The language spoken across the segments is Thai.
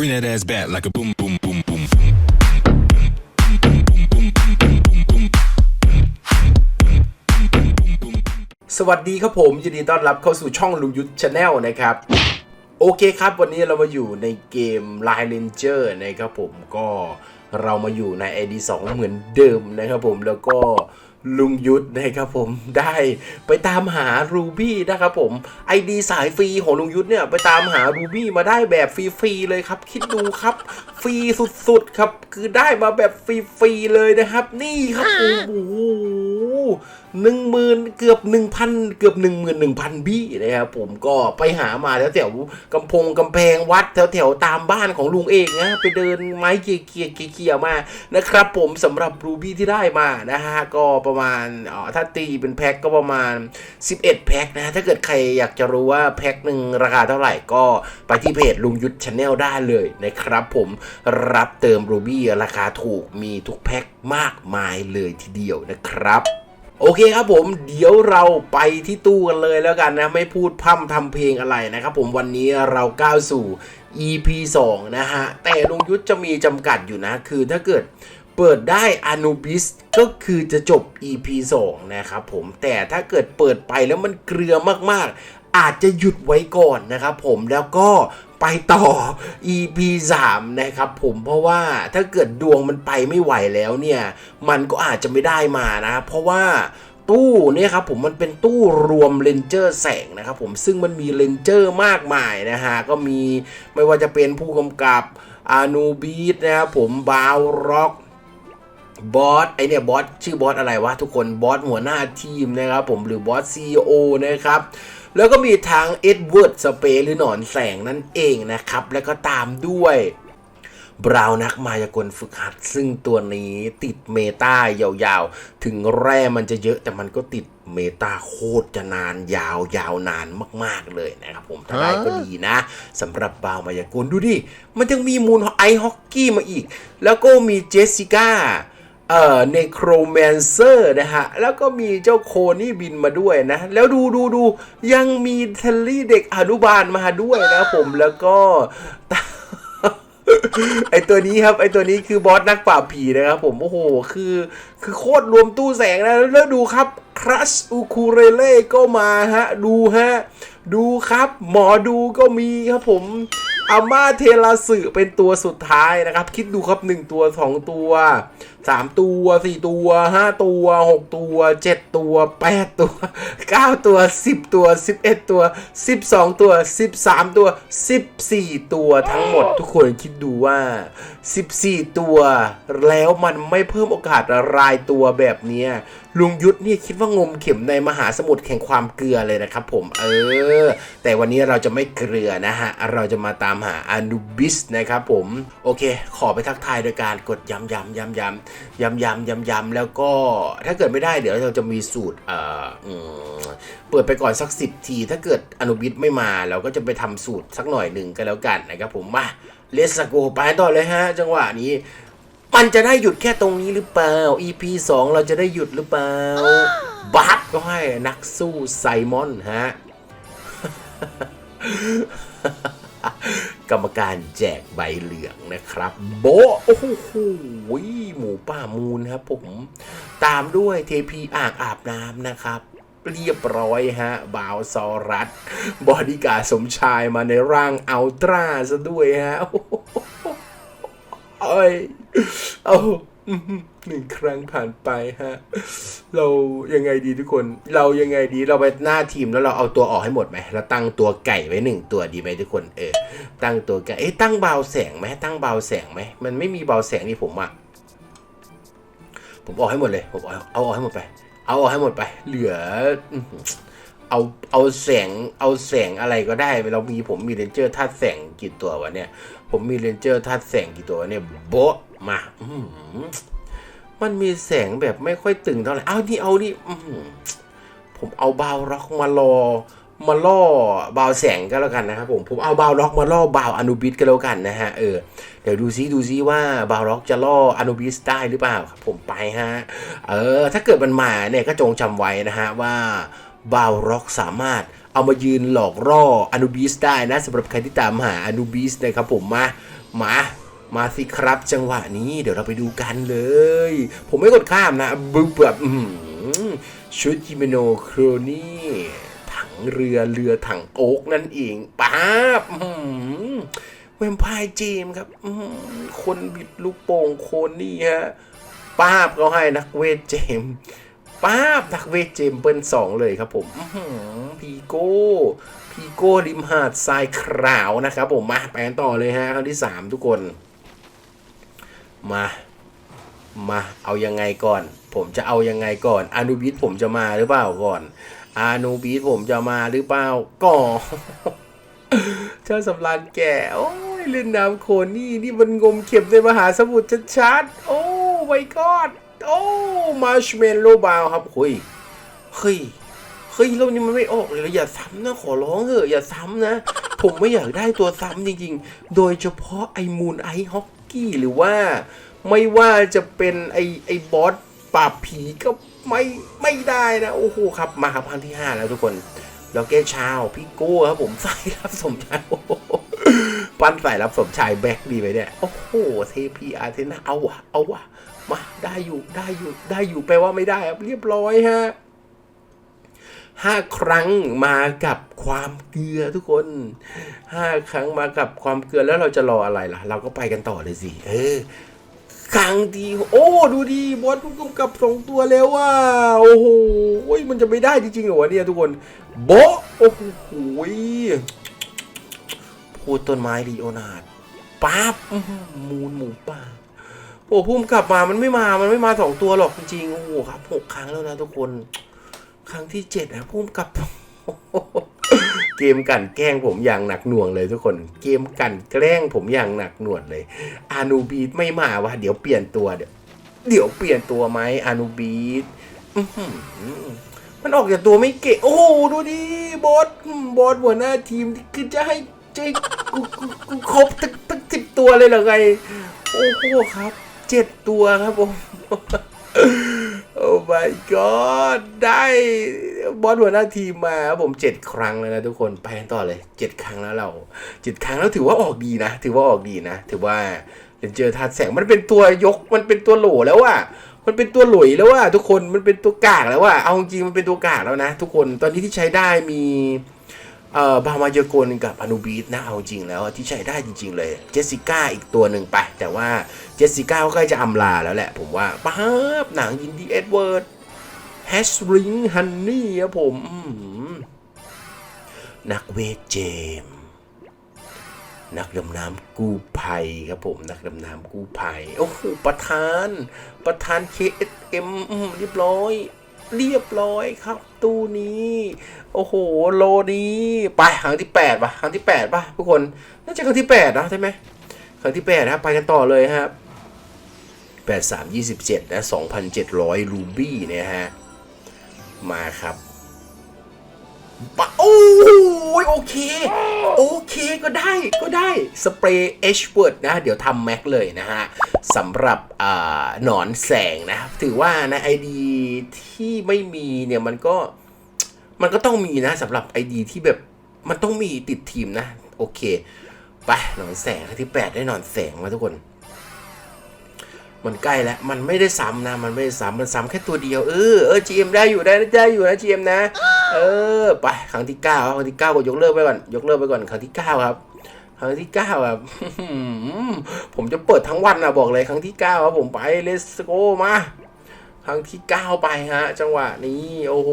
Bring that ass back like a boom, boom, boom, boom, boom. สวัสดีครับผมยินดีต้อนรับเข้าสู่ช่องลุงยุทธชาแนลนะครับ โอเคครับวันนี้เรามาอยู่ในเกม Line Ranger นะครับผมก็เรามาอยู่ใน ID 2 เหมือนเดิมนะครับผมแล้วก็ ลุงยุทธนะครับผมได้ไปตามหารูบี้นะครับผมไอดีสายฟรีของลุงยุทธเนี่ยไปตามหารูบี้มาได้แบบฟรีๆเลยครับ คิดดูครับฟรีสุดๆครับ คือได้มาแบบฟรีๆเลยนะครับ นี่ครับโอ้โห หนึ่งหมื่นเกือบหนึ่งพันเกือบหนึ่งหมื่นหนึ่งพันบี้นะครับผมก็ไปหามาแถวแถวกำพงกำแพงวัดแถวแถวตามบ้านของลุงเองนะไปเดินไม้เกียเกียเกียมานะครับผมสำหรับรูบี้ที่ได้มานะฮะก็ประมาณอ่อถ้าตีเป็นแพ็คก็ประมาณ 11 แพ็คนะถ้าเกิดใครอยากจะรู้ว่าแพ็คหนึ่งราคาเท่าไหร่ก็ไปที่เพจลุงยุทธชาแนลได้เลยนะครับผมรับเติมรูบี้ราคาถูกมีทุกแพ็คมากมายเลยทีเดียวนะครับ โอเคครับผมเดี๋ยวเราไปที่ตู้กันเลยแล้วกันนะ ไม่พูดพร่ำทำเพลงอะไรนะครับผมวันนี้เราก้าวสู่ EP 2 นะฮะ แต่ลุงยุทธจะมีจำกัดอยู่นะ คือถ้าเกิดเปิดได้อนุบิสก็คือจะจบ EP 2 นะครับผมแต่ถ้าเกิดเปิดไปแล้วมันเกลือมากๆ อาจจะหยุดไว้ก่อนนะครับผมแล้วก็ ไปต่อ EP 3 นะครับผมเพราะว่าถ้าเกิดดวงมันไปไม่ไหวแล้วเนี่ย มันก็อาจจะไม่ได้มานะ เพราะว่าตู้เนี่ยครับผมมันเป็นตู้รวมเลนเจอร์แสงนะครับผมซึ่งมันมีเลนเจอร์มากมายนะฮะ ก็มีไม่ว่าจะเป็นผู้กำกับอานูบีทนะครับผมบาวร็อก บอสไอเนี่ยบอสชื่อบอสอะไรวะทุกคนบอสหัวหน้าทีมนะครับผมหรือบอสซีอนะครับแล้วก็มีทางเอ็ดเวิร์ดสเปหรือหนอนแสงนั่นเองนะครับ แล้วก็ตามด้วยบราวนักมายากลฝึกหัด ซึ่งตัวนี้ติดเมตายาวๆ ถึงแร่มันจะเยอะแต่มันก็ติดเมตาโคตรจะนานยาวยาวนานมากๆเลยนะครับผมถ้าได้ก็ดีนะสำหรับบราวน์มายากลดูดิ มันยังมีมูลไอฮอกกี้มาอีก แล้วก็มีเจสสิก้า เอ่อเนโครแมนเซอร์นะฮะ แล้วก็มีเจ้าโคนี่บินมาด้วยนะ แล้วดูดูดูยังมีเทลลี่เด็กอนุบาลมาด้วยนะผมแล้วก็ไอตัวนี้ครับไอตัวนี้คือบอสนักปราบผีนะครับผมโอ้โหคือคือโคตรรวมตู้แสงนะแล้วดูครับครัชอูคูเรเล่ก็มาฮะ ดูฮะ ดูครับ หมอดูก็มีครับผม อาม่าเทราสึเป็นตัวสุดท้ายนะครับ คิดดูครับ1ตัว2ตัว3ตัว4ตัว5ตัว6ตัว7ตัว8ตัว9ตัว10ตัว11ตัว12ตัว13ตัว14ตัวทั้งหมดทุกคนคิดดูว่า14ตัว แล้วมันไม่เพิ่มโอกาสรายตัวแบบเนี้ยลุงยุทธเนี่ยคิดว่างมเข็มในมหาสมุทรแห่งความเกลือเลยนะครับผมเออ แต่วันนี้เราจะไม่เกลือนะฮะ เราจะมาตามหาอนุบิสนะครับผม โอเค ขอไปทักทายโดยการกดย้ำย้ำย้ำย้ำย้ำย้ำย้ำย้ำแล้วก็ถ้าเกิดไม่ได้เดี๋ยวเราจะมีสูตรเอ่อเปิดไปก่อนสักสิบที ถ้าเกิดอนุบิสไม่มาเราก็จะไปทำสูตรสักหน่อยหนึ่งก็แล้วกันนะครับผมมาเลสโกไปต่อเลยฮะ จังหวะนี้ มันจะได้หยุดแค่ตรงนี้หรือเปล่า EP 2 เราจะได้หยุดหรือเปล่า บัตก็ให้นักสู้ไซมอนฮะ กรรมการแจกใบเหลืองนะครับ โบะโอ้โหหมูป่ามูลครับผม ตามด้วยเทพีอ่างอาบน้ำนะครับเรียบร้อยฮะ บาวซอรัสบอดี้การดสมชายมาในร่างอัลตร้าซะด้วยฮะโอ้โห เอ้ยเอาหนึ่งครั้งผ่านไปฮะ เรายังไงดีทุกคน เรายังไงดีเราไปหน้าทีมแล้วเราเอาตัวออกให้หมดไหมเราตั้งตัวไก่ไว้หนึ่งตัวดีไหมทุกคนเออตั้งตัวไก่เอ๊ะตั้งเบาแสงไหมตั้งเบาแสงไหมมันไม่มีเบาแสงนี่ผมอะผมออกให้หมดเลยผมเอาเอาออกให้หมดไป เอาออกให้หมดไป เหลืออื้อหือเอาเอาแสงเอาแสงอะไรก็ได้เรามีผมมีเรนเจอร์ธาตุแสงกี่ตัววะเนี่ย ผมมีเรนเจอร์ธาตุแสงกี่ตัวเนี่ยโบะมาอืมันมีแสงแบบไม่ค่อยตึงเท่าไหร่เอานี่เอานี่ผมเอาบาวร็อกมารอมาล่อบาวแสงก็แล้วกันนะครับผมผมเอาบาวร็อกมาล่อบาวอนุบิสก็แล้วกันนะฮะเออเดี๋ยวดูซิดูซิว่าบาวร็อกจะล่ออนุบิสได้หรือเปล่าครับผมไปฮะเออถ้าเกิดมันมาเนี่ยก็จงจำไว้นะฮะว่าบาวร็อกสามารถ เอามายืนหลอกล่ออนูบิสได้นะสำหรับใครที่ตามหาอนูบิสนะครับผมมา มามาสิครับจังหวะนี้เดี๋ยวเราไปดูกันเลย ผมไม่กดข้ามนะบึ้บแบบชุดจิเมโนโครนี่ถังเรือเรือถังโอ๊กนั่นเองป๊าบอื้อหือแวมไพร์เจมครับคนบิดลูกโป่งโคนนี่ฮะป้าบเขาให้นักเวทเจม ป้าบนักเวทเจมเปิลสองเลยครับผมพีโก้พีโก้ริมหาดทรายขาวนะครับผมมาไปกันต่อเลยฮะครั้งที่3ทุกคน มา มาเอายังไงก่อน ผมจะเอายังไงก่อนอานูบิสผมจะมาหรือเปล่าก่อนอานูบิสผมจะมาหรือเปล่าก่อนเจ้าสำรานแก่โอ้ยเล่นน้ำโคนนี่นี่มันงมเข็มในมหาสมุทรชัดๆโอ้ไ y กอด โอ้มาร์ชเมลโลบาวครับเฮ้ยเฮ้ยเฮ้ยเรานี่มันไม่ออกเลยอย่าซ้ำนะขอร้องเถอะอย่าซ้ำนะ ผมไม่อยากได้ตัวซ้ำจริงๆ โดยเฉพาะไอ้มูนไอฮอกกี้หรือว่า ไม่ว่าจะเป็นไอ้ไอ้บอสปราบผีก็ไม่ไม่ได้นะโอ้โหครับ มาครับครั้งที่ 5 แล้วทุกคนแล้วแกชาวพี่โก้ครับผมใส่รับสมชายปั้นใส่รับสมชายแบ็กดีไหมเนี่ย โอ้โหเทพีอาร์เทนาเอาวะเอาวะ มาได้อยู่ได้อยู่ได้อยู่แปลว่าไม่ได้ครับเรียบร้อยฮะห้าครั้งมากับความเกลือทุกคนห้าครั้งมากับความเกลือแล้วเราจะรออะไรล่ะ เราก็ไปกันต่อเลยสิเออครั้งดีโอ้ดูดีบอสผู้กำกับสองตัวแล้วว่า โอ้โหมันจะไม่ได้จริงๆเหรอวะเนี่ยทุกคนโบโอ้โหพูดต้นไม้ลีโอนาร์ดปั๊บมูนหมูป่า โอ้พุ่มกลับมามันไม่มา มันไม่มาสองตัวหรอกจริงๆ โอ้โหครับหกครั้งแล้วนะทุกคน ครั้งที่เจ็ดนะพุ่มกลับ เกมกันแกล้งผมอย่างหนักหน่วงเลยทุกคน เกมกันแกล้งผมอย่างหนักหน่วงเลย อานูบีทไม่มาวะเดี๋ยวเปลี่ยนตัวเดี๋ยวเดี๋ยวเปลี่ยนตัวไหมอานูบีทอื้อหือมันออกจากตัวไม่เก่งโอ้โหดูดิบอสบอสหัวหน้าทีมคือจะให้เจ๊กูครบตั้งตั้งสิบตัวเลยเหรอไง โอ้โหครับ เจ็ดตัวครับผม โอ้ my god ได้บอสหัวหน้าทีมมาครับผมเจ็ดครั้งแล้วนะทุกคนไปกันต่อเลยเจ็ดครั้งแล้วเราเจ็ดครั้งแล้วถือว่าออกดีนะ ถือว่าออกดีนะ ถือว่าเรนเจอร์ทัดแสงมันเป็นตัวยกมันเป็นตัวโหลแล้วว่ะมันเป็นตัวหลุยแล้วว่ะทุกคนมันเป็นตัวกากแล้วว่ะเอาจริงมันเป็นตัวกากแล้วนะ ทุกคนตอนนี้ที่ใช้ได้มี เอ่อบามาเยโกนกับอนูบีทนะเอาจริงแล้วที่ใช้ได้จริง ๆ เลยเจสสิก้าอีกตัวหนึ่งไป แต่ว่าเจสสิก้าก็ใกล้จะอำลาแล้วแหละ ผมว่าป๊าบหนังยินดีเอ็ดเวิร์ดแฮชริงฮันนี่ครับผมนักเวทเจมส์นักดำน้ำกู้ภัยครับผมนักดำน้ำกู้ภัย โอ้โหประธาน ประธาน KSM เรียบร้อย เรียบร้อยครับ ตู้นี้ โอ้โห โลนี้ไปครั้งที่8ปดป่ะครั้งที่8ปดป่ะทุกคนน่าจะครั้งที่8นะใช่ไหมครั้งที่8นะครับไปกันต่อเลยครับ83 27นะ2,700รูบี้เนี่ยฮะมาครับ ปะโอ้ยโอเค โอเคก็ได้ก็ได้สเปรย์เอชเวิร์ดนะ เดี๋ยวทำแม็กเลยนะฮะสำหรับหนอนแสงนะครับถือว่านะไอดีที่ไม่มีเนี่ยมันก็มันก็ต้องมีนะสำหรับไอดีที่แบบมันต้องมีติดทีมนะ โอเค ไปหนอนแสงครั้งที่ 8 ได้หนอนแสงมาทุกคน มันใกล้แล้ว มันไม่ได้ซ้ำนะ มันไม่ได้ซ้ำมันซ้ำแค่ตัวเดียว เออ เออ GM ได้อยู่ได้ได้อยู่นะ GM นะ เออ ไป ครั้งที่เก้าครับครั้งที่เก้ากดยกเลิกไปก่อน ยกเลิกไปก่อน ครั้งที่เก้าครับ ครั้งที่เก้าครับผมจะเปิดทั้งวันนะบอกเลย ครั้งที่เก้าครับผมไป let's go มา ครั้งที่เก้าไปฮะ จังหวะนี้ โอ้โห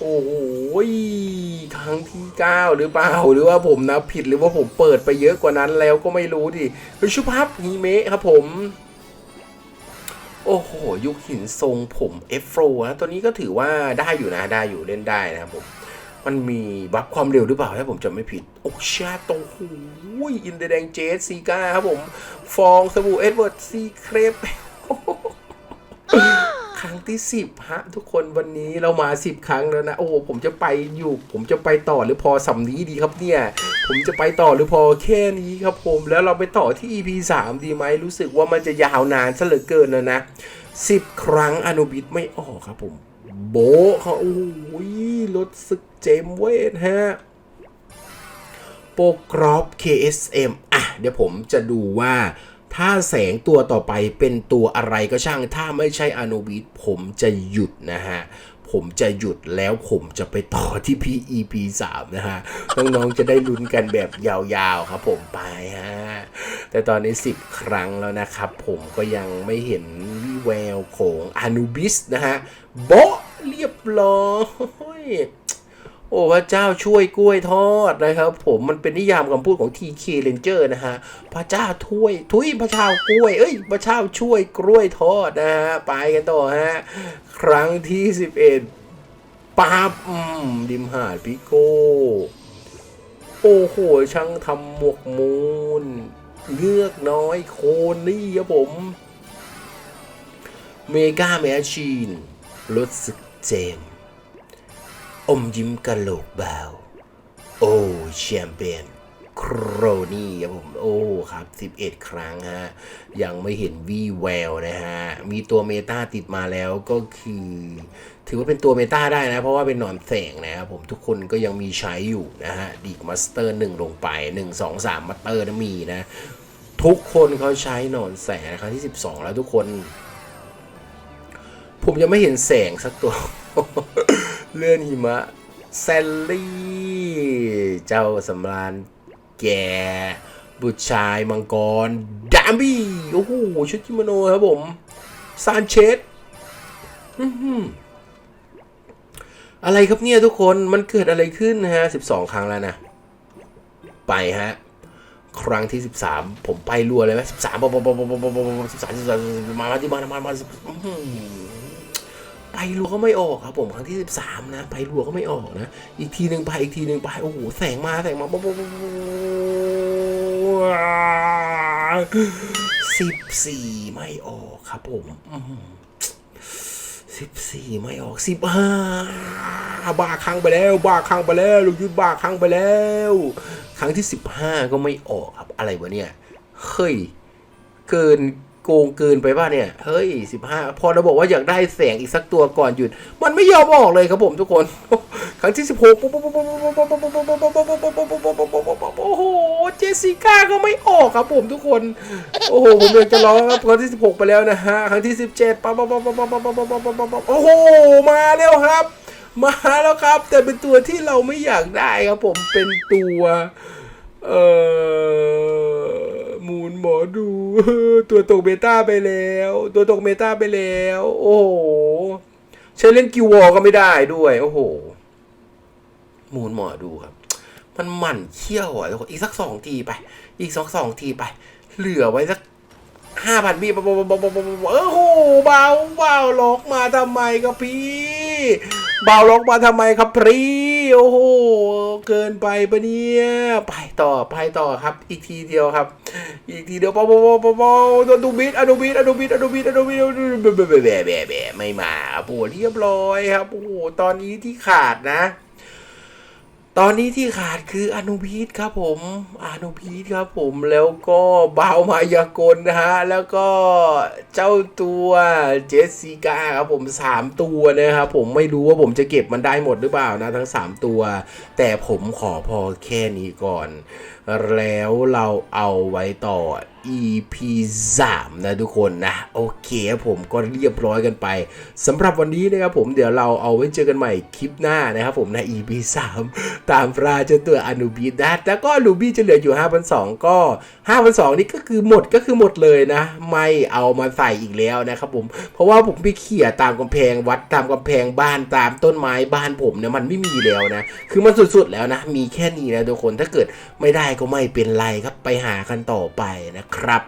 โอ้โห รั้งที่เก้าหรือเปล่า หรือว่าผมนะผิดหรือว่าผมเปิดไปเยอะกว่านั้นแล้วก็ไม่รู้ดิไปชุพับฮีเมะครับผม โอ้โห ยุคหินทรงผมเอฟโฟนะตัวนี้ก็ถือว่าได้อยู่นะได้อยู่เล่นได้นะครับผมมันมีบัฟความเร็วหรือเปล่าถ้าผมจำไม่ผิด โอ้ชาตรงหูยอินเดแดงเจสซีก้าครับผม ฟองสบู่เอ็ดเวิร์ดซีเครป ที่สิบฮะทุกคนวันนี้เรามาสิบครั้งแล้วนะ โอ้ผมจะไปอยู่ ผมจะไปต่อหรือพอสำนี้ดีครับเนี่ย ผมจะไปต่อหรือพอแค่นี้ครับผมแล้วเราไปต่อที่ EP 3ดีไหมรู้สึกว่ามันจะยาวนานซะเหลือเกินแล้วนะสิบครั้งอนุบิตไม่ออกครับผม โบเขาโอ้โหรถศึกเจมเวทฮะโปรกรอบ KSM อะ เดี๋ยวผมจะดูว่า ถ้าแสงตัวต่อไปเป็นตัวอะไรก็ช่าง ถ้าไม่ใช่อ n นบิสผมจะหยุดนะฮะ ผมจะหยุดแล้วผมจะไปต่อที่ PEP 3นะฮะ น้องๆจะได้ลุ้นกันแบบยาวๆครับผมไปฮะ แต่ตอนนี้ 10 ครั้งแล้วนะครับ ผมก็ยังไม่เห็นวิแววของอ n นบิสนะฮะ โบะเรียบร้อย โอ้พระเจ้าช่วยกล้วยทอดนะครับ ผมมันเป็นนิยามคำพูดของ TK Ranger นะฮะพระเจ้าถ้วยทุยพระเจ้ากล้วย เอ้ยพระเจ้าช่วยกล้วยทอดนะฮะไปกันต่อฮะครั้งที่ 11ปั๊บอืมดิมหาดพิโก้โอ้โหช่างทำหมวกมูลเงือกน้อยโคนนี่ครับผม เมกาแมชชีนรถสึกเจม อมยิ้มกะโหลกเบาโอ้แชมเปี้ยนโครนี่ครับผมโอ้ครับ 11 ครั้งฮะ ยังไม่เห็นวี่แววนะฮะ มีตัวเมตาติดมาแล้วก็คือ ถือว่าเป็นตัวเมตาได้นะ เพราะว่าเป็นหนอนแสงนะครับผมทุกคนก็ยังมีใช้อยู่นะฮะ ดีกมาสเตอร์หนึ่งลงไป 1 2 3มาสเตอร์นะมีนะ ทุกคนเขาใช้หนอนแสงครั้งที่ 12 แล้วทุกคน ผมยังไม่เห็นแสงสักตัว เลื่อนหิมะแซลลี่ เจ้าสำราญแกบุตรชายมังกรดามบี้โอ้โหชุดกิโมโนครับผมซานเชสอะไรครับเนี่ยทุกคนมันเกิดอะไรขึ้นนะฮะ 12 ครั้งแล้วนะ ไปฮะ ครั้งที่ 13 ผมไปรัวเลยไหม13ปปปปปปปสิบสามสิบสามมามาที่มามามาอื้อหือ ไปรัวก็ไม่ออกครับผมครั้งที่ 13 นะไปรัวก็ไม่ออกนะ อีกทีหนึ่งไปอีกทีหนึ่งไปโอ้โหแสงมาแสงมาสิบสี่ไม่ออกครับผมสิบสี่ไม่ออกสิบห้าบ้าครั้งไปแล้ว บ้าครั้งไปแล้วลูกยุทธบ้าครั้งไปแล้ว ครั้งที่สิบห้าก็ไม่ออกครับอะไรวะเนี่ยเฮ้ยเกิน โกงเกินไปป่ะเนี่ย เฮ้ยสิบห้าพอเราบอกว่าอยากได้แสงอีกสักตัวก่อนหยุด มันไม่ยอมออกเลยครับผมทุกคน ครั้งที่สิบหกโอ้โห เจสิก้าก็ไม่ออกครับผมทุกคน โอ้โห ผมอยากจะร้องครับครั้งที่สิบหกไปแล้วนะฮะ ครั้งที่สิบเจ็ดปั๊บปั๊บปั๊บปั๊บปั๊บปั๊บปั๊บปั๊บโอ้โห มาแล้วครับ มาแล้วครับ แต่เป็นตัวที่เราไม่อยากได้ครับผม เป็นตัว เออมูนหมอดู ตัวตกเบต้าไปแล้ว ตัวตกเบต้าไปแล้ว โอ้โหใช้เล่นกิววอก็ไม่ได้ด้วย โอ้โห มูนหมอดูครับ มันหมั่นเขี้ยวอะทุกคนอีกสักสองทีไป อีกสองสองทีไป เหลือไว้สัก ห้าพันบีบโอ้โหเบาเบาล็อกมาทำไมครับพี่เบาล็อกมาทำไมครับพี่โอ้โหเกินไปปะเนี่ยไปต่อไปต่อครับ อีกทีเดียวครับ อีกทีเดียวปอปอปอปอปออดูบิดอดูบิดอดูบิดอดูบิดอดูบิดอดูบิดแบะแบะแบะแบไม่มาครับโอ้เรียบร้อยครับโอ้โหตอนนี้ที่ขาดนะ ตอนนี้ที่ขาดคืออนุพีทครับผม อนุพีทครับผม แล้วก็บาวมายากลนะฮะ แล้วก็เจ้าตัวเจสสิก้าครับผมสามตัวนะครับผมไม่รู้ว่าผมจะเก็บมันได้หมดหรือเปล่านะทั้งสามตัว แต่ผมขอพอแค่นี้ก่อน แล้วเราเอาไว้ต่อ EP 3 นะทุกคนนะ โอเคผมก็เรียบร้อยกันไปสำหรับวันนี้นะครับผมเดี๋ยวเราเอาไว้เจอกันใหม่คลิปหน้านะครับผมใน EP 3 ตามปลาจาตัวอนุบีนะแล้วก็อนุบีจะเหลืออยู่5,200ก็5,200นี่ก็คือหมดก็คือหมดเลยนะ ไม่เอามาใส่อีกแล้วนะครับผม เพราะว่าผมไปเขี่ยตามกำแพงวัดตามกำแพงบ้านตามต้นไม้บ้านผมเนี่ยมันไม่มีแล้วนะ คือมันสุดๆแล้วนะ มีแค่นี้นะทุกคนถ้าเกิดไม่ได้ก็ไม่เป็นไรครับไปหากันต่อไปนะนะครับ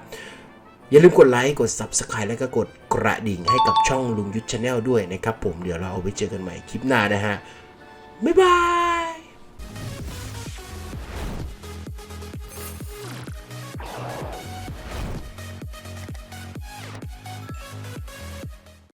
อย่าลืมกดไลค์ กด Subscribe แล้วก็กดกระดิ่งให้กับช่องลุงยุทธชาแนลด้วยนะครับผมเดี๋ยวเราเอาไว้เจอกันใหม่คลิปหน้านะฮะ บ๊ายบาย